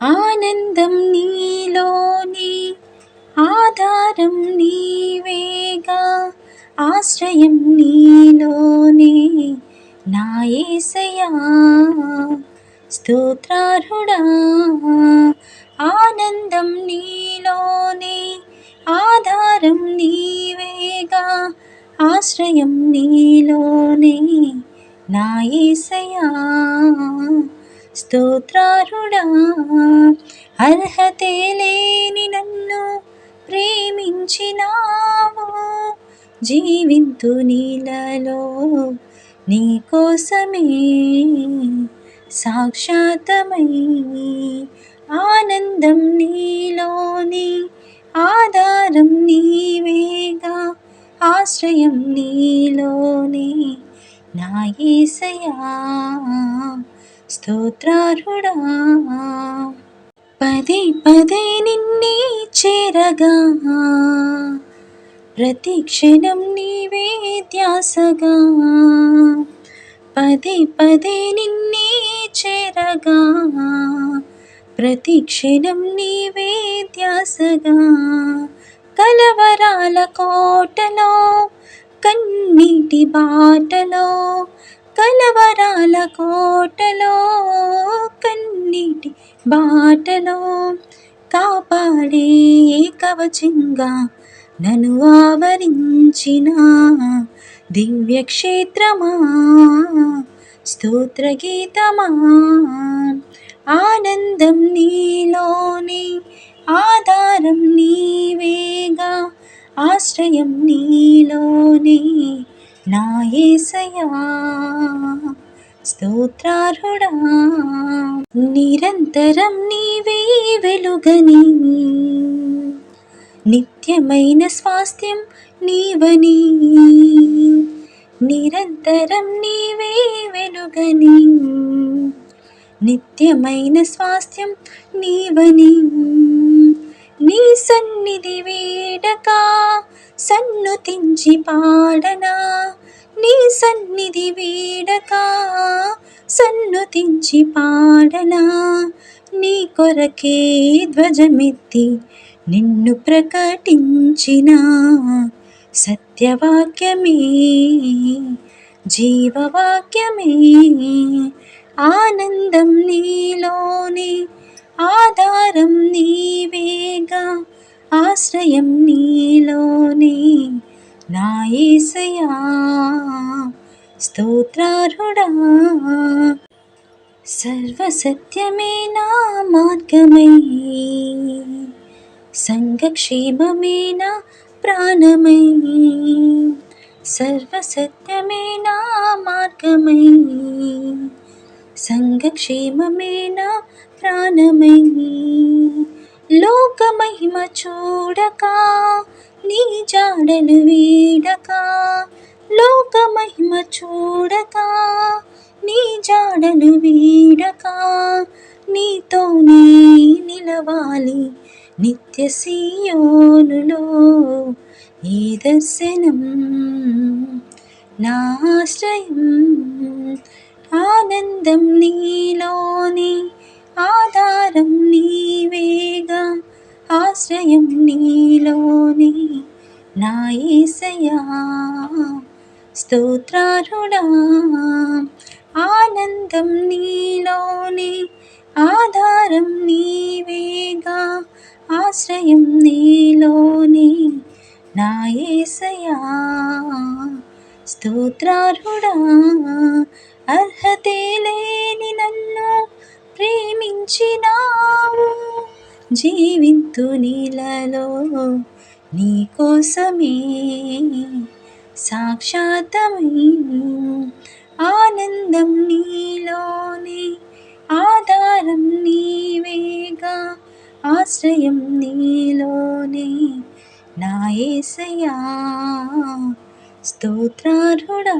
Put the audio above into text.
ఆనందం నీలోని ఆధారం నీవేగా ఆశ్రయం నీలోనే నాయసయా ఏసయా ఆనందం నీలోనే ఆధారం నీవేగా ఆశ్రయం నీలోనే నాయసయా స్తోత్రారుడా. అర్హతే లేని నన్ను ప్రేమించినావు. జీవింతు నీలలో నీ కోసమే సాక్షాతమై ఆనందం నీలోని ఆధారం నీవేగా ఆశ్రయం నీలోనే నాయసయా స్తోత్రారుడా. పదే పదే నిన్నే చేరగా. ప్రతి క్షణం నీవే ధ్యాసగా. పదే పదే నిన్నే చేరగా. ప్రతి క్షణం నీవే ధ్యాసగా. కలవరాల కోటలో కన్నీటి బాటలో కలవరాల కోటలో కన్నీటి బాటలో కాపాడే కవచంగా నన్ను ఆవరించిన దివ్యక్షేత్రమా స్తోత్రగీతమా? ఆనందం నీలోని ఆధారం నీవేగా ఆశ్రయం నీలోనే నా ఏసయా స్తోత్రారుడా నిరంతరం నీవే వెలుగని నిత్యమైన స్వాస్థ్యం నీవని నిరంతరం నీవే వెలుగని నిత్యమైన స్వాస్థ్యం నీవని. నీ సన్నిధి వీడకా సన్ను తించి పాడనా? నీ సన్నిధి వీడక సన్నుతించి పాడనా? నీ కొరకే ధ్వజమెత్తి నిన్ను ప్రకటించిన? సత్యవాక్యమే జీవవాక్యమే ఆనందం నీలోనే ఆధారం నీవేగా ఆశ్రయం నీలోనే నా ఏసయా స్తోత్రారుడా సర్వసత్యమే నా మార్గమై సంఘక్షేమమే నా ప్రాణమై సర్వసత్యమే నా మార్గమై సంఘక్షేమమే నా ప్రాణమై లోక మహిమ చూడక నీ జాడలు వీడక. లోక మహిమ చూడక నీ జాడలు వీడక. నీతోనే నిలవాలి నిత్య సీయోనులో ఈ దర్శనం నాశ్రయం ఆనందం నీ నా ఏసయా స్తోత్రారుడా ఆనందం నీలోని ఆధారం నీవేగా ఆశ్రయం నీలోని. నా ఏసయా స్తోత్రారుడా అర్హతే లేని నన్ను ప్రేమించినావు జీవింతు నీలలో నీకోసమే సాక్షాతమై ఆనందం నీలోనే ఆధారం నీవేగా ఆశ్రయం నీలోనే. నాయసయా స్తోత్రారుడా